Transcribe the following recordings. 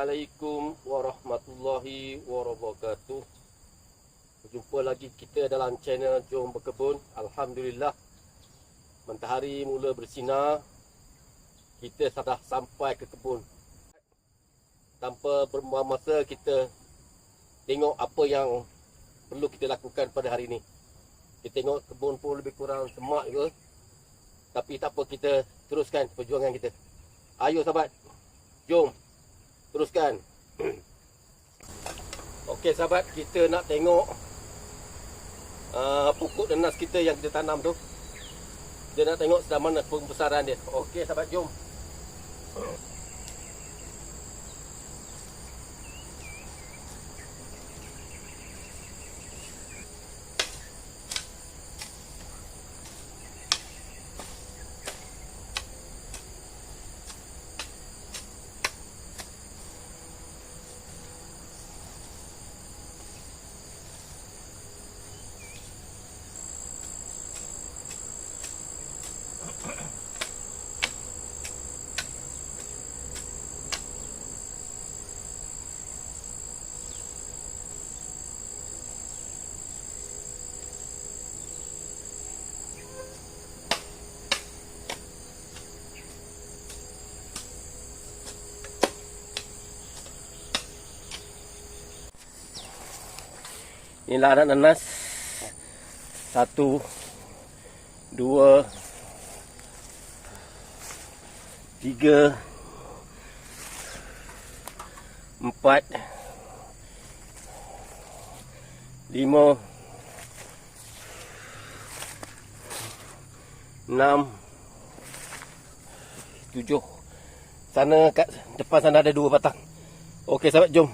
Assalamualaikum warahmatullahi wabarakatuh. Berjumpa lagi kita dalam channel Jom Berkebun. Alhamdulillah. Mentahari mula bersinar. Kita sudah sampai ke kebun. Tanpa berbuang masa kita tengok apa yang perlu kita lakukan pada hari ini. Kita tengok kebun pun lebih kurang semak juga. Tapi tak apa kita teruskan perjuangan kita. Ayo sahabat. Jom teruskan. Okey sahabat, kita nak tengok uh, pokok nenas kita yang kita tanam tu. Kita nak tengok sedang mana pembesaran dia. Okey sahabat, jom. Inilah anak nanas. Satu, dua, tiga, empat, lima, enam, tujuh. Sana kat depan sana ada dua batang. Okey sahabat jom.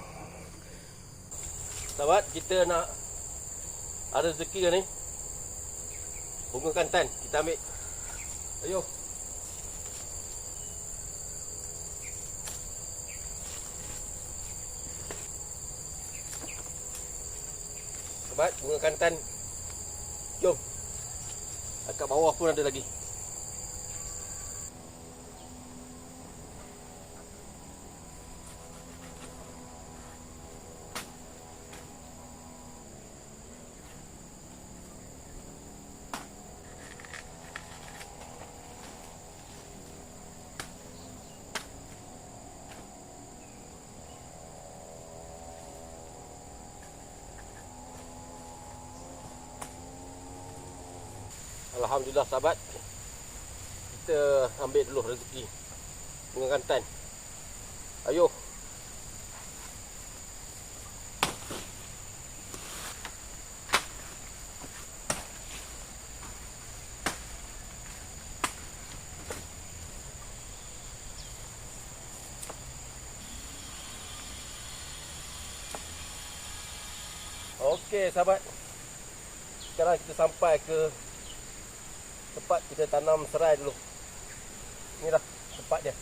Sahabat kita nak ada rezeki kan ni. Bunga kantan kita ambil. Ayo. Sahabat bunga kantan. Jom. Dekat bawah pun ada lagi. Alhamdulillah sahabat. Kita ambil dulu rezeki Bunga kantan Ayo. Okey sahabat. Sekarang kita sampai ke tempat kita tanam serai dulu. Inilah tempat dia.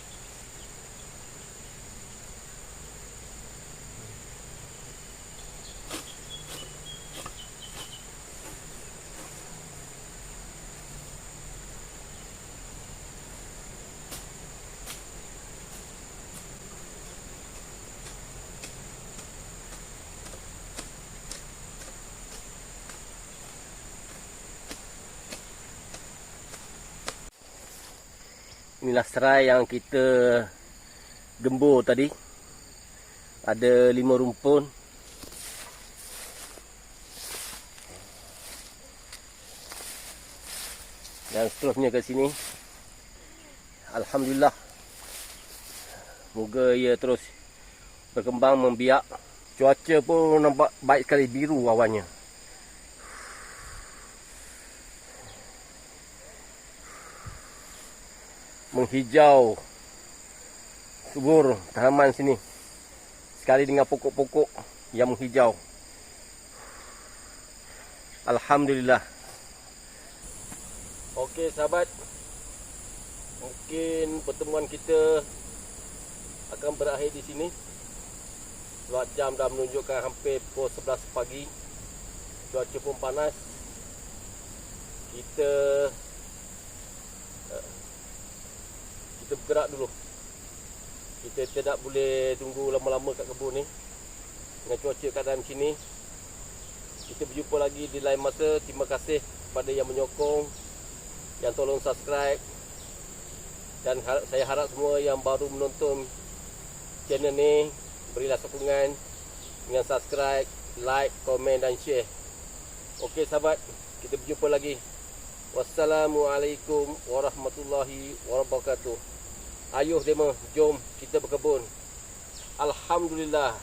Inilah serai yang kita gembur tadi. Ada lima rumpun. Dan seterusnya ke sini. Alhamdulillah. Moga ia terus berkembang membiak. Cuaca pun nampak baik sekali biru awannya. Menghijau subur tanaman sini. Sekali dengan pokok-pokok yang menghijau. Alhamdulillah. Okey sahabat. Mungkin pertemuan kita akan berakhir di sini. Sebab jam dah menunjukkan hampir pukul 11 pagi. Cuaca pun panas. Kita kita bergerak dulu Kita tidak boleh tunggu lama-lama kat kebun ni. Dengan cuaca keadaan macam ni. Kita berjumpa lagi di lain masa. Terima kasih kepada yang menyokong, yang tolong subscribe. Dan saya harap semua yang baru menonton channel ni berilah sokongan dengan subscribe, like, komen dan share. Okey sahabat, kita berjumpa lagi. Wassalamualaikum warahmatullahi wabarakatuh. Ayuh demo, jom kita berkebun. Alhamdulillah